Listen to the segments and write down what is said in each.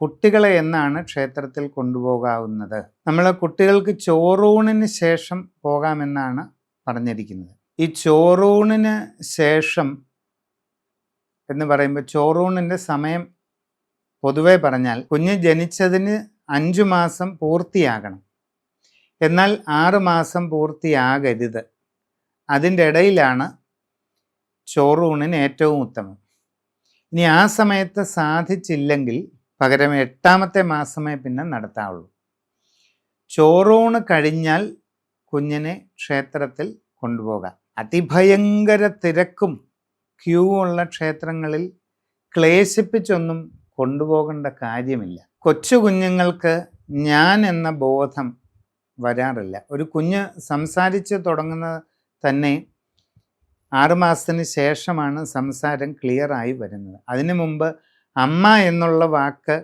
കുട്ടികളെ എന്നാണ് ക്ഷേത്രത്തിൽ കൊണ്ടുപോകാവുന്നത്. നമ്മൾ കുട്ടികൾക്ക് ചോറൂണിന് ശേഷം പോകാമെന്നാണ് പറഞ്ഞിരിക്കുന്നത്. ഈ ചോറൂണിന് ശേഷം എന്ന് പറയുമ്പോൾ ചോറൂണിന്റെ സമയം പൊതുവെ പറഞ്ഞാൽ കുഞ്ഞ് ജനിച്ചതിന് അഞ്ചു മാസം പൂർത്തിയാകണം. എന്നാൽ ആറ് മാസം പൂർത്തിയാകരുത്. അതിന്റെ ഇടയിലാണ് ചോറൂണിന് ഏറ്റവും ഉത്തമം. ഇനി ആ സമയത്ത് സാധിച്ചില്ലെങ്കിൽ പകരം എട്ടാമത്തെ മാസമേ പിന്നെ നടത്താവുള്ളൂ. ചോറൂണ് കഴിഞ്ഞാൽ കുഞ്ഞിനെ ക്ഷേത്രത്തിൽ കൊണ്ടുപോകാം. അതിഭയങ്കര തിരക്കും ക്യൂ ഉള്ള ക്ഷേത്രങ്ങളിൽ ക്ലേശിപ്പിച്ചൊന്നും കൊണ്ടുപോകേണ്ട കാര്യമില്ല. കൊച്ചു കുഞ്ഞുങ്ങൾക്ക് ഞാൻ എന്ന ബോധം വരാറില്ല. ഒരു കുഞ്ഞ് സംസാരിച്ച് തുടങ്ങുന്നത് തന്നെ ആറുമാസത്തിന് ശേഷമാണ് സംസാരം ക്ലിയറായി വരുന്നത്. അതിനു മുമ്പ് അമ്മ എന്നുള്ള വാക്ക്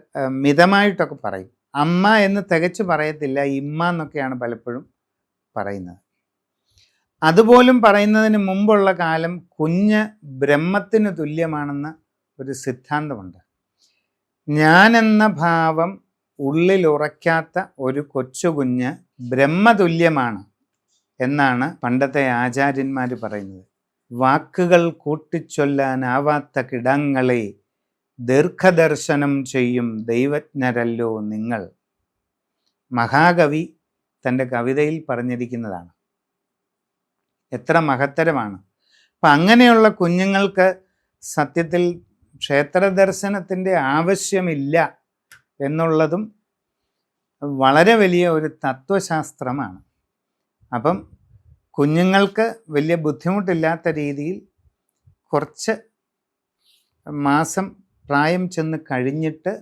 മിതമായിട്ടൊക്കെ പറയും. അമ്മ എന്ന് തികച്ചു പറയത്തില്ല ഇമ്മ എന്നൊക്കെയാണ് പലപ്പോഴും പറയുന്നത്. അതുപോലും പറയുന്നതിന് മുമ്പുള്ള കാലം കുഞ്ഞ് ബ്രഹ്മത്തിന് തുല്യമാണെന്ന് ഒരു സിദ്ധാന്തമുണ്ട്. ഞാൻ എന്ന ഭാവം ഉള്ളിൽ ഉറയ്ക്കാത്ത ഒരു കൊച്ചുകുഞ്ഞ് ബ്രഹ്മതുല്യമാണ് എന്നാണ് പണ്ടത്തെ ആചാര്യന്മാർ പറയുന്നത്. വാക്കുകൾ കൂട്ടിച്ചൊല്ലാനാവാത്ത കിടങ്ങളെ ദീർഘദർശനം ചെയ്യും ദൈവജ്ഞരല്ലോ നിങ്ങൾ. മഹാകവി തന്റെ കവിതയിൽ പറഞ്ഞിരിക്കുന്നതാണ്. എത്ര മഹത്തരമാണ്. അപ്പം അങ്ങനെയുള്ള കുഞ്ഞുങ്ങൾക്ക് സത്യത്തിൽ ക്ഷേത്ര ദർശനത്തിന്റെ ആവശ്യമില്ല എന്നുള്ളതും വളരെ വലിയ ഒരു തത്വശാസ്ത്രമാണ്. അപ്പം കുഞ്ഞുങ്ങൾക്ക് വലിയ ബുദ്ധിമുട്ടില്ലാത്ത രീതിയിൽ കുറച്ച് മാസം പ്രായം ചെന്ന് കഴിഞ്ഞിട്ട്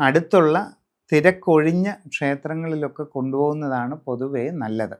അടുത്തുള്ള തിരക്കൊഴിഞ്ഞ ക്ഷേത്രങ്ങളിലൊക്കെ കൊണ്ടുപോകുന്നതാണ് പൊതുവേ നല്ലത്.